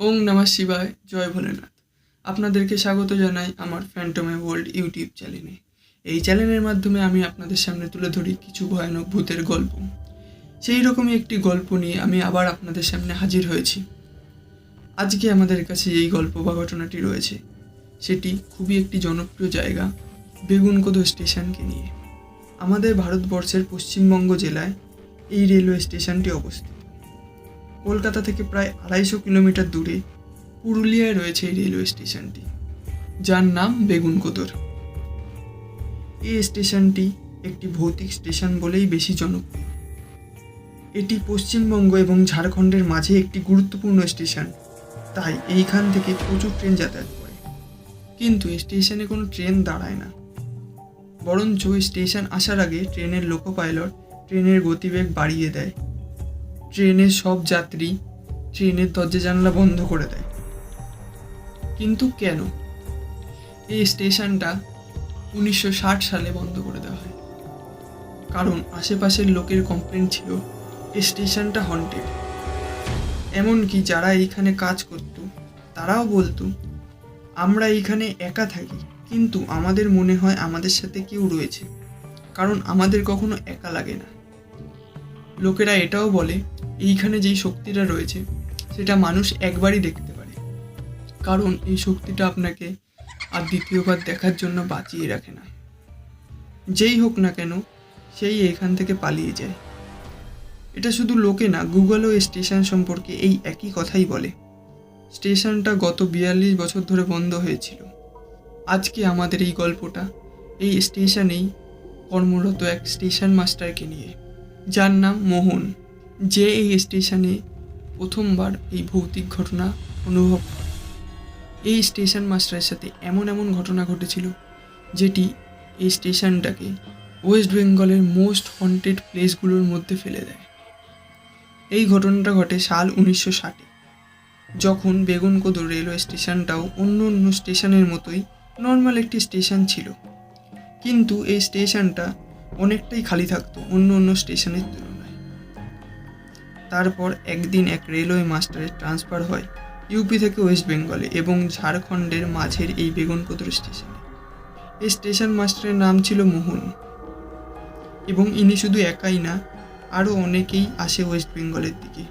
ওং নমঃ শিবায়, জয় ভোলেনাথ। আপনাদেরকে স্বাগত জানাই আমার ফ্যান্টমে ওয়ার্ল্ড ইউটিউব চ্যানেলে এই চ্যানেলের মাধ্যমে আমি আপনাদের সামনে তুলে ধরি কিছু ভয়ানক ভূতের গল্প। সেই রকমই একটি গল্প নিয়ে আমি আবার আপনাদের সামনে হাজির হয়েছি। আজকে আমাদের কাছে এই গল্প বা ঘটনাটি রয়েছে। সেটি খুবই একটি জনপ্রিয় জায়গা, বেগুনকোদো স্টেশনকে নিয়ে। আমাদের ভারতবর্ষের পশ্চিমবঙ্গ জেলায় এই রেলওয়ে স্টেশনটি অবস্থিত। কলকাতা থেকে প্রায় আড়াইশো কিলোমিটার দূরে পুরুলিয়ায় রয়েছে এই রেলওয়ে স্টেশনটি, যার নাম বেগুনকোদর এই স্টেশনটি একটি ভৌতিক স্টেশন বলেই বেশি জনপ্রিয়। এটি পশ্চিমবঙ্গ এবং ঝাড়খণ্ডের মাঝে একটি গুরুত্বপূর্ণ স্টেশন, তাই এইখান থেকে প্রচুর ট্রেন যাতায়াত করে। কিন্তু স্টেশনে কোনো ট্রেন দাঁড়ায় না। বরঞ্চ স্টেশন আসার আগে ট্রেনের লোকো পাইলট ট্রেনের গতিবেগ বাড়িয়ে দেয়। ট্রেনের সব যাত্রী ট্রেনের দরজা জানলা বন্ধ করে দেয়। কিন্তু কেন? এই স্টেশনটা উনিশশো ষাট সালে বন্ধ করে দেওয়া হয়। কারণ আশেপাশের লোকের কমপ্লেন ছিল, এই স্টেশনটা হন্টেড এমনকি যারা এইখানে কাজ করতো, তারাও বলতো, আমরা এইখানে একা থাকি, কিন্তু আমাদের মনে হয় আমাদের সাথে কেউ রয়েছে, কারণ আমাদের কখনো একা লাগে না। লোকেরা এটাও বলে এইখানে যেই শক্তিটা রয়েছে, সেটা মানুষ একবারই দেখতে পারে। কারণ এই শক্তিটা আপনাকে আর দ্বিতীয়বার দেখার জন্য বাঁচিয়ে রাখে না। যেই হোক না কেন, সেই এখান থেকে পালিয়ে যায়। এটা শুধু লোকে না গুগলও এই স্টেশন সম্পর্কে এই একই কথাই বলে। স্টেশনটা গত বিয়াল্লিশ বছর ধরে বন্ধ হয়েছিল। আজকে আমাদের এই গল্পটা এই স্টেশনেই কর্মরত এক স্টেশন মাস্টারকে নিয়ে। যার নাম মোহন। যে এই স্টেশনে প্রথমবার এই ভৌতিক ঘটনা অনুভব করে এই স্টেশন মাস্টারের সাথে এমন এমন ঘটনা ঘটেছিল যেটি এই স্টেশনটাকে ওয়েস্ট বেঙ্গলের মোস্ট হন্টেড প্লেসগুলোর মধ্যে ফেলে দেয়। এই ঘটনাটা ঘটে সাল উনিশশো ষাটে, যখন বেগুনকোদো রেলওয়ে স্টেশনটাও অন্য অন্য স্টেশনের মতোই নর্মাল একটি স্টেশন ছিল। কিন্তু এই স্টেশনটা অনেকটাই খালি থাকতো অন্য অন্য স্টেশনের তারপর একদিন এক রেলওয়ে মাস্টারের ট্রান্সফার হয় ইউপি থেকে ওয়েস্ট বেঙ্গলে এবং ঝাড়খণ্ডের মাঝের এই বেগুনকোদর স্টেশনে। এই স্টেশন মাস্টারের নাম ছিল মোহন এবং ইনি শুধু একাই না, আরও অনেকেই আসে ওয়েস্ট বেঙ্গলের দিকে।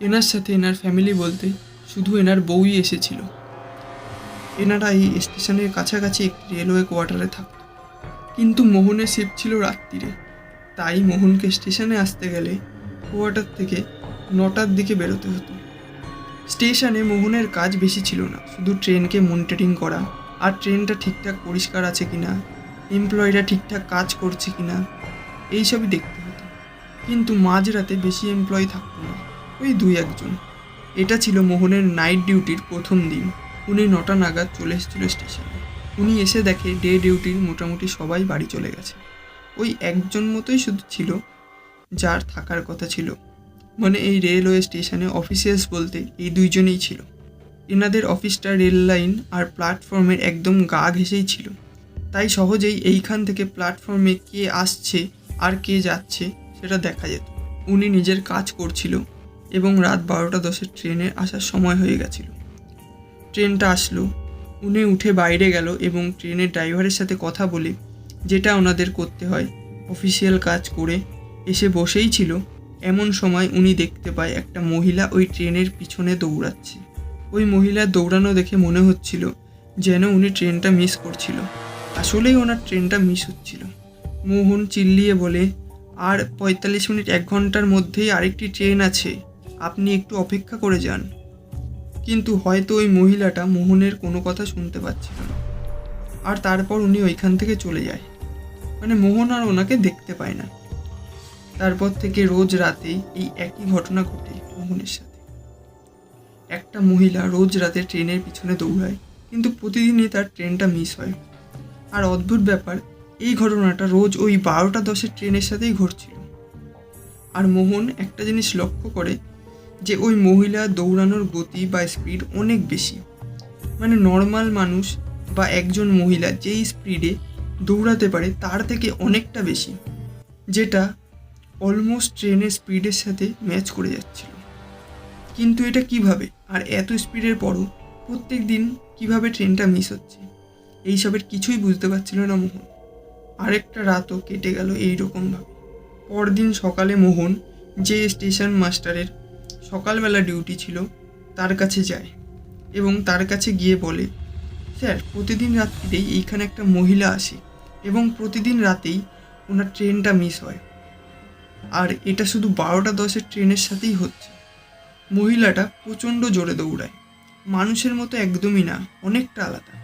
এনার সাথে এনার ফ্যামিলি বলতে শুধু এনার বউই এসেছিল। এনারা এই স্টেশনের কাছাকাছি একটি রেলওয়ে কোয়ার্টারে থাকত। কিন্তু মোহনের শিফট ছিল রাত্রিরে। তাই মোহনকে স্টেশনে আসতে গেলে কোয়ার্টার থেকে নটার দিকে বেরোতে হতো। স্টেশনে মোহনের কাজ বেশি ছিল না, শুধু ট্রেনকে মনিটরিং করা। আর ট্রেনটা ঠিকঠাক পরিষ্কার আছে কিনা, এমপ্লয়িরা ঠিকঠাক কাজ করছে কিনা, এইসবই দেখতে হতো। কিন্তু মাঝরাতে বেশি এমপ্লয়ি থাকতো না, ওই দুই একজন। এটা ছিল মোহনের নাইট ডিউটির প্রথম দিন। উনি নটা নাগাদ চলে এসেছিল স্টেশনে। উনি এসে দেখে ডে ডিউটির মোটামুটি সবাই বাড়ি চলে গেছে। ওই একজন মতোই শুধু ছিল যার থাকার কথা ছিল। মানে এই রেলওয়ে স্টেশনে অফিসিয়ালস বলতে এই দুইজনেই ছিল। এনাদের অফিসটা রেল লাইন আর প্ল্যাটফর্মের একদম গা ঘেঁষেই ছিল। তাই সহজেই এইখান থেকে প্ল্যাটফর্মে কে আসছে, আর কে যাচ্ছে সেটা দেখা যেত। উনি নিজের কাজ করছিল এবং রাত বারোটা দশের ট্রেনে আসার সময় হয়ে গেছিল। ট্রেনটা আসলো। উনি উঠে বাইরে গেল এবং ট্রেনের ড্রাইভারের সাথে কথা বলে যেটা ওনাদের করতে হয়, অফিসিয়াল কাজ করে এসে বসেই ছিল। এমন সময় উনি দেখতে পায় একটা মহিলা ওই ট্রেনের পিছনে দৌড়াচ্ছে। ওই মহিলার দৌড়ানো দেখে মনে হচ্ছিল যেন উনি ট্রেনটা মিস করছিল। আসলেই ওনার ট্রেনটা মিস হচ্ছিল। মোহন চিল্লিয়ে বলে, আর পঁয়তাল্লিশ মিনিট এক ঘণ্টার মধ্যেই আরেকটি ট্রেন আছে। আপনি একটু অপেক্ষা করে যান। কিন্তু হয়তো ওই মহিলাটা মোহনের কোনো কথা শুনতে পাচ্ছিল না। আর তারপর উনি ওইখান থেকে চলে যায়। মানে মোহন আর ওনাকে দেখতে পায় না। তারপর থেকে রোজ রাতে এই একই ঘটনা ঘটে মোহনের সাথে। একটা মহিলা রোজ রাতে ট্রেনের পিছনে দৌড়ায়, কিন্তু প্রতিদিনই তার ট্রেনটা মিস হয়। আর অদ্ভুত ব্যাপার, এই ঘটনাটা রোজ ওই বারোটা দশের ট্রেনের সাথেই ঘটছিল। আর মোহন একটা জিনিস লক্ষ্য করে যে ওই মহিলা দৌড়ানোর গতি বা স্পিড অনেক বেশি। মানে নর্মাল মানুষ বা একজন মহিলা যেই স্পিডে দৌড়াতে পারে তার থেকে অনেকটা বেশি। যেটা অলমোস্ট ট্রেনের স্পিডের সাথে ম্যাচ করে যাচ্ছিল। কিন্তু এটা কীভাবে? আর এত স্পিডের পরও প্রত্যেক দিন কীভাবে ট্রেনটা মিস হচ্ছে? এইসবের কিছুই বুঝতে পারছিল না মোহন। আরেকটা রাতও কেটে গেল এই রকমভাবে পরদিন সকালে মোহন যে স্টেশন মাস্টারের সকালবেলা ডিউটি ছিল, তার কাছে যায় এবং তার কাছে গিয়ে বলে, স্যার, প্রতিদিন রাত্রিরেই এইখানে একটা মহিলা আসে এবং প্রতিদিন রাতেই ওনার ট্রেনটা মিস হয়। আর এটা শুধু বারোটা দশের ট্রেনের সাথেই হচ্ছে। মহিলাটা প্রচণ্ড জোরে দৌড়ায়। মানুষের মতো একদমই না, অনেকটা আলাদা।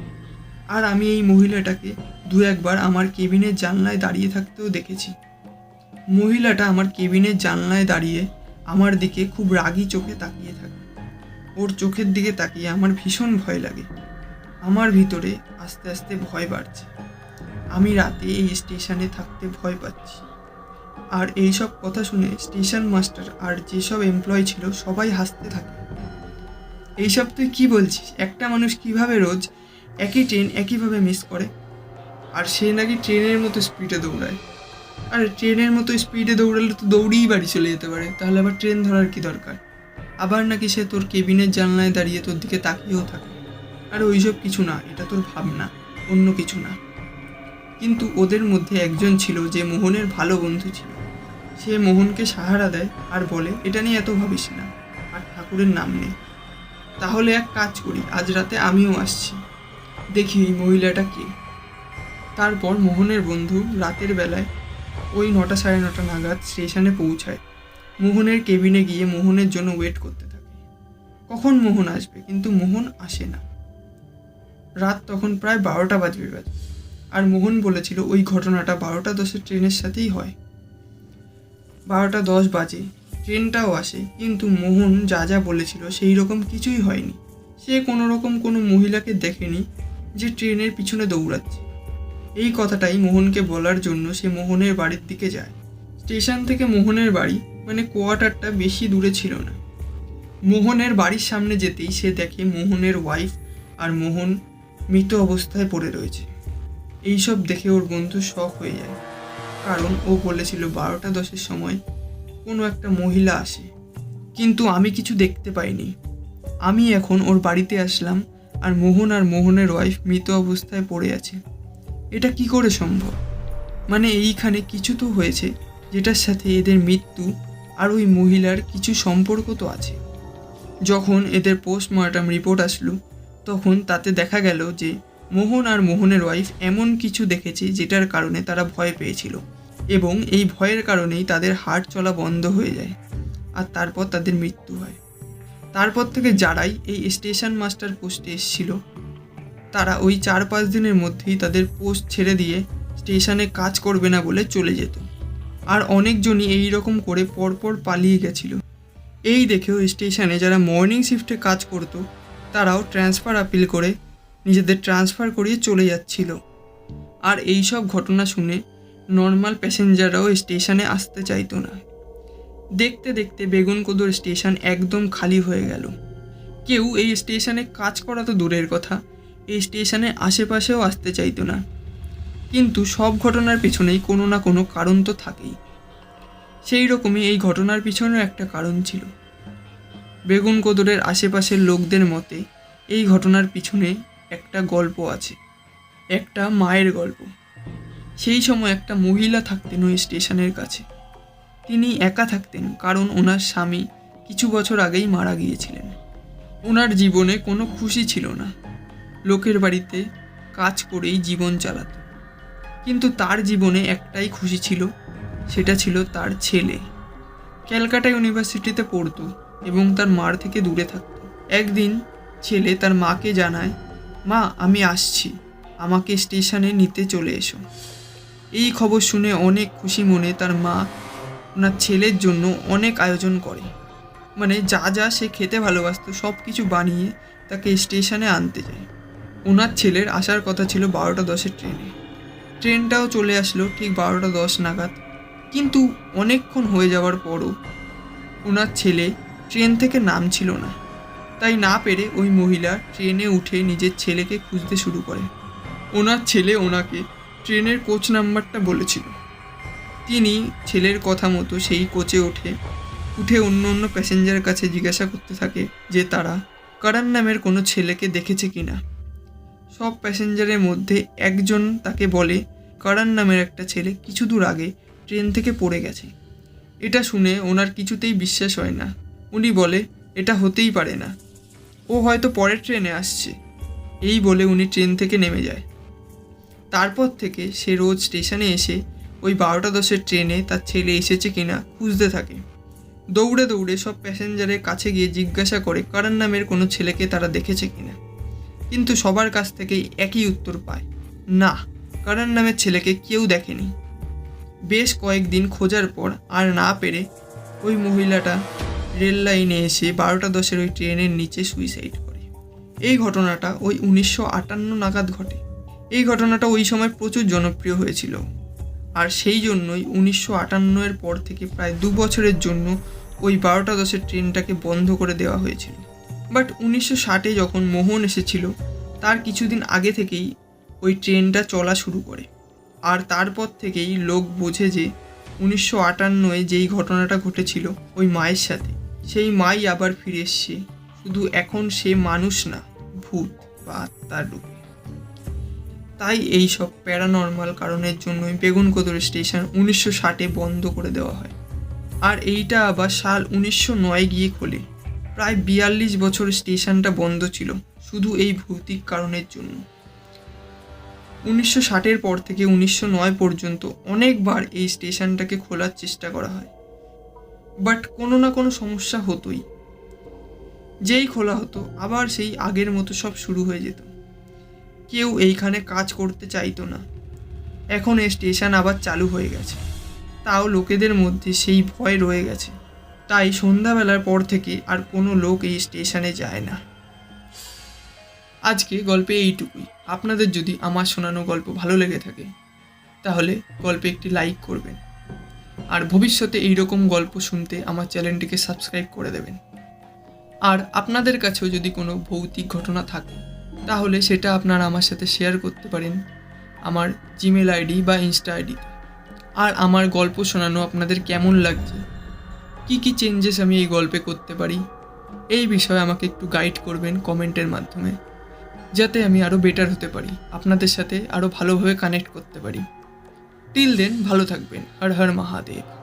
আর আমি এই মহিলাটাকে দু একবার আমার কেবিনের জানলায় দাঁড়িয়ে থাকতেও দেখেছি। মহিলাটা আমার কেবিনের জানলায় দাঁড়িয়ে আমার দিকে খুব রাগী চোখে তাকিয়ে থাকে। ওর চোখের দিকে তাকিয়ে আমার ভীষণ ভয় লাগে। আমার ভিতরে আস্তে আস্তে ভয় বাড়ছে। আমি রাতে এই স্টেশনে থাকতে ভয় পাচ্ছি। আর এই সব কথা শুনে স্টেশন মাস্টার আর যেসব এমপ্লয় ছিল সবাই হাসতে থাকে। এইসব তুই কি বলছিস? একটা মানুষ কীভাবে রোজ একই ট্রেন একইভাবে মিস করে? আর সে নাকি ট্রেনের মতো স্পিডে দৌড়ায়। আর ট্রেনের মতো স্পিডে দৌড়ালে তো দৌড়েই বাড়ি চলে যেতে পারে। তাহলে আবার ট্রেন ধরার কি দরকার? আবার নাকি সে তোর কেবিনের জানলায় দাঁড়িয়ে তোর দিকে তাকিয়েও থাকে। আর ওইসব কিছু না, এটা তোর ভাবনা, অন্য কিছু না। কিন্তু ওদের মধ্যে একজন ছিল যে মোহনের ভালো বন্ধু ছিল। সে মোহনকে সাহারা দেয় আর বলে, এটা নিয়ে এত ভাবিস না, আর ঠাকুরের নাম নেই। তাহলে এক কাজ করি, আজ রাতে আমিও আসছি। দেখি এই মহিলাটা কে। তারপর মোহনের বন্ধু রাতের বেলায় ওই নটা সাড়ে নটা নাগাদ স্টেশনে পৌঁছায়। মোহনের কেবিনে গিয়ে মোহনের জন্য ওয়েট করতে থাকে। কখন মোহন আসবে? কিন্তু মোহন আসে না। রাত তখন প্রায় বারোটা বাজবে বাজে। আর মোহন বলেছিল, ওই ঘটনাটা বারোটা দশের ট্রেনের সাথেই হয়। বারোটা দশ বাজে, ট্রেনটাও আসে, কিন্তু মোহন যা যা বলেছিল সেই রকম কিছুই হয়নি। সে কোনো রকম কোনো মহিলাকে দেখেনি যে ট্রেনের পিছনে দৌড়াচ্ছে। এই কথাটাই মোহনকে বলার জন্য সে মোহনের বাড়ির দিকে যায়। স্টেশন থেকে মোহনের বাড়ি মানে কোয়ার্টারটা বেশি দূরে ছিল না। মোহনের বাড়ির সামনে যেতেই সে দেখে মোহনের ওয়াইফ আর মোহন মৃত অবস্থায় পড়ে রয়েছে। এইসব দেখে ওর বন্ধু শখ হয়ে যায়। কারণ ও বলেছিল বারোটা দশের সময় কোনো একটা মহিলা আসে। কিন্তু আমি কিছু দেখতে পাইনি। আমি এখন ওর বাড়িতে আসলাম আর মোহন আর মোহনের ওয়াইফ মৃত অবস্থায় পড়ে আছে। এটা কি করে সম্ভব? মানে এইখানে কিছু তো হয়েছে যেটার সাথে এদের মৃত্যু আর ওই মহিলার কিছু সম্পর্ক তো আছে। যখন এদের পোস্টমর্টম রিপোর্ট আসলো, তখন তাতে দেখা গেল যে মোহন আর মোহনের ওয়াইফ এমন কিছু দেখেছে যেটার কারণে তারা ভয় পেয়েছিল। এবং এই ভয়ের কারণেই তাদের হাট চলা বন্ধ হয়ে যায় আর তারপর তাদের মৃত্যু হয়। তারপর থেকে যারাই এই স্টেশন মাস্টার পোস্টে এসেছিল, তারা ওই চার পাঁচ দিনের মধ্যেই তাদের পোস্ট ছেড়ে দিয়ে স্টেশনে কাজ করবে না বলে চলে যেত। আর অনেকজনই এই রকম করে পরপর পালিয়ে গেছিল। এই দেখেও স্টেশনে যারা মর্নিং শিফটে কাজ করতো, তারাও ট্রান্সফার আপিল করে নিজেদের ট্রান্সফার করিয়ে চলে যাচ্ছিল। আর এই সব ঘটনা শুনে নর্মাল প্যাসেঞ্জাররাও স্টেশনে আসতে চাইতো না। দেখতে দেখতে বেগুনকোদর স্টেশন একদম খালি হয়ে গেল। কেউ এই স্টেশনে কাজ করা তো দূরের কথা, এই স্টেশনে আশেপাশেও আসতে চাইতো না। কিন্তু সব ঘটনার পিছনেই কোনো না কোনো কারণ তো থাকেই। সেই রকমই এই ঘটনার পিছনেও একটা কারণ ছিল। বেগুনকোদরের আশেপাশের লোকদের মতে, এই ঘটনার পিছনে একটা গল্প আছে। একটা মায়ের গল্প। সেই সময় একটা মহিলা থাকতেন ওই স্টেশনের কাছে। তিনি একা থাকতেন, কারণ ওনার স্বামী কিছু বছর আগেই মারা গিয়েছিলেন। ওনার জীবনে কোনো খুশি ছিল না। লোকের বাড়িতে কাজ করেই জীবন চালাত। কিন্তু তার জীবনে একটাই খুশি ছিল, সেটা ছিল তার ছেলে। ক্যালকাটা ইউনিভার্সিটিতে পড়তো এবং তার মার থেকে দূরে থাকতো। একদিন ছেলে তার মাকে জানায়, মা, আমি আসছি। আমাকে স্টেশনে নিতে চলে এসো। এই খবর শুনে অনেক খুশি মনে তার মা ওনার ছেলের জন্য অনেক আয়োজন করে। মানে যা যা সে খেতে ভালোবাসতো সব কিছু বানিয়ে তাকে স্টেশনে আনতে যায়। ওনার ছেলের আসার কথা ছিল বারোটা দশের ট্রেনে। ট্রেনটাও চলে আসলো ঠিক বারোটা দশ নাগাদ। কিন্তু অনেকক্ষণ হয়ে যাওয়ার পরও ওনার ছেলে ট্রেন থেকে নামছিল না। তাই না পেরে ওই মহিলা ট্রেনে উঠে নিজের ছেলেকে খুঁজতে শুরু করে। ওনার ছেলে ওনাকে ট্রেনের কোচ নাম্বারটা বলেছিল। তিনি ছেলের কথা মতো সেই কোচে ওঠে, উঠে অন্য অন্য প্যাসেঞ্জারের কাছে জিজ্ঞাসা করতে থাকে যে তারা কারান নামের কোনো ছেলেকে দেখেছে কি না। সব প্যাসেঞ্জারের মধ্যে একজন তাকে বলে, কারান নামের একটা ছেলে কিছু দূর আগে ট্রেন থেকে পড়ে গেছে। এটা শুনে ওনার কিছুতেই বিশ্বাস হয় না। উনি বলে, এটা হতেই পারে না। ও হয়তো পরের ট্রেনে আসছে। এই বলে উনি ট্রেন থেকে নেমে যায়। তারপর থেকে সে রোজ স্টেশনে এসে ওই বারোটা দশের ট্রেনে তার ছেলে এসেছে কিনা খুঁজতে থাকে। দৌড়ে দৌড়ে সব প্যাসেঞ্জারের কাছে গিয়ে জিজ্ঞাসা করে কারণ নামের কোনো ছেলেকে তারা দেখেছে কিনা। কিন্তু সবার কাছ থেকেই একই উত্তর পায়, না, কারণ নামের ছেলেকে কেউ দেখেনি। বেশ কয়েকদিন খোঁজার পর আর না পেরে ওই মহিলাটা রেল লাইনে এসে বারোটা দশের ওই ট্রেনের নিচে সুইসাইড করে। এই ঘটনাটা ওই উনিশশো আটান্ন নাগাদ ঘটে। এই ঘটনাটা ওই সময় প্রচুর জনপ্রিয় হয়েছিল। আর সেই জন্যই উনিশশো আটান্নের পর থেকে প্রায় দু বছরের জন্য ওই বারোটা দশের ট্রেনটাকে বন্ধ করে দেওয়া হয়েছিল। বাট উনিশশো ষাটে যখন মোহন এসেছিল, তার কিছুদিন আগে থেকেই ওই ট্রেনটা চলা শুরু করে। আর তারপর থেকেই লোক বোঝে যে উনিশশো আটান্নয় যেই ঘটনাটা ঘটেছিল ওই মায়ের সাথে, সেই মাই আবার ফিরে এসছে। শুধু এখন সে মানুষ না, ভূত বা আত্মার রূপে। তাই এই সব প্যারানর্মাল কারণের জন্যই বেগুনকোদর স্টেশন উনিশশো ষাটে বন্ধ করে দেওয়া হয়। আর এইটা আবার সাল উনিশশো নয় গিয়ে খোলে। প্রায় বিয়াল্লিশ বছর স্টেশনটা বন্ধ ছিল, শুধু এই ভৌতিক কারণের জন্য। উনিশশো ষাটের পর থেকে উনিশশো নয় পর্যন্ত অনেকবার এই স্টেশনটাকে খোলার চেষ্টা করা হয়। বাট কোনো না কোনো সমস্যা হতোই। যেই খোলা হতো, আবার সেই আগের মতো সব শুরু হয়ে যেত। কেউ এইখানে কাজ করতে চাইতো না। এখন এই স্টেশন আবার চালু হয়ে গেছে। তাও লোকেদের মধ্যে সেই ভয় রয়ে গেছে। তাই সন্ধ্যাবেলার পর থেকে আর কোনো লোক এই স্টেশনে যায় না। আজকে গল্পে এইটুকুই। আপনাদের যদি আমার শোনানো গল্প ভালো লেগে থাকে, তাহলে গল্পে একটি লাইক করবেন। আর ভবিষ্যতে এই রকম গল্প শুনতে আমার চ্যানেলটিকে সাবস্ক্রাইব করে দেবেন। আর আপনাদের কাছেও যদি কোনো ভৌতিক ঘটনা থাকে তাহলে সেটা আপনারা আমার সাথে শেয়ার করতে পারেন। আমার জিমেল আইডি বা ইনস্টা আইডিতে আর আমার গল্প শোনানো আপনাদের কেমন লাগছে? কি কি চেঞ্জেস আমি এই গল্পে করতে পারি? এই বিষয়ে আমাকে একটু গাইড করবেন কমেন্টের মাধ্যমে। যাতে আমি আরও বেটার হতে পারি, আপনাদের সাথে আরও ভালোভাবে কানেক্ট করতে পারি। টিল দেন ভালো থাকবেন। হর হর মহাদেব।